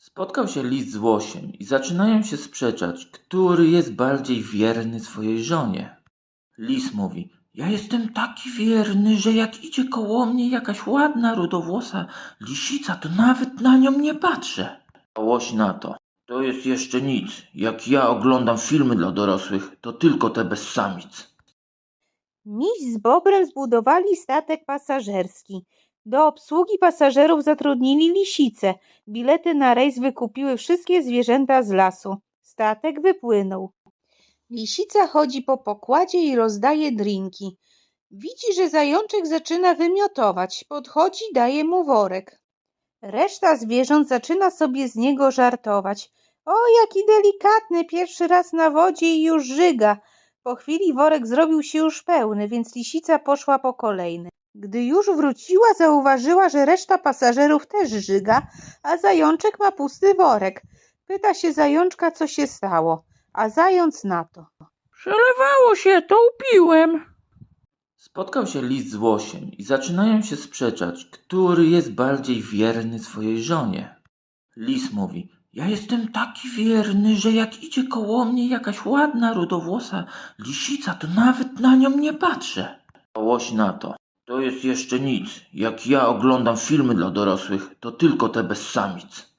Spotkał się lis z łosiem i zaczynają się sprzeczać, który jest bardziej wierny swojej żonie. Lis mówi, ja jestem taki wierny, że jak idzie koło mnie jakaś ładna, rudowłosa lisica, to nawet na nią nie patrzę. A łoś na to, to jest jeszcze nic. Jak ja oglądam filmy dla dorosłych, to tylko te bez samic. Miś z Bobrem zbudowali statek pasażerski. Do obsługi pasażerów zatrudnili lisicę. Bilety na rejs wykupiły wszystkie zwierzęta z lasu. Statek wypłynął. Lisica chodzi po pokładzie i rozdaje drinki. Widzi, że zajączek zaczyna wymiotować. Podchodzi, daje mu worek. Reszta zwierząt zaczyna sobie z niego żartować. O, jaki delikatny, pierwszy raz na wodzie i już żyga. Po chwili worek zrobił się już pełny, więc lisica poszła po kolejny. Gdy już wróciła, zauważyła, że reszta pasażerów też żyga, a zajączek ma pusty worek. Pyta się zajączka, co się stało, a zając na to. Przelewało się, to upiłem. Spotkał się lis z łosiem i zaczynają się sprzeczać, który jest bardziej wierny swojej żonie. Lis mówi, ja jestem taki wierny, że jak idzie koło mnie jakaś ładna, rudowłosa lisica, to nawet na nią nie patrzę. A łoś na to, to jest jeszcze nic. Jak ja oglądam filmy dla dorosłych, to tylko te bez samic.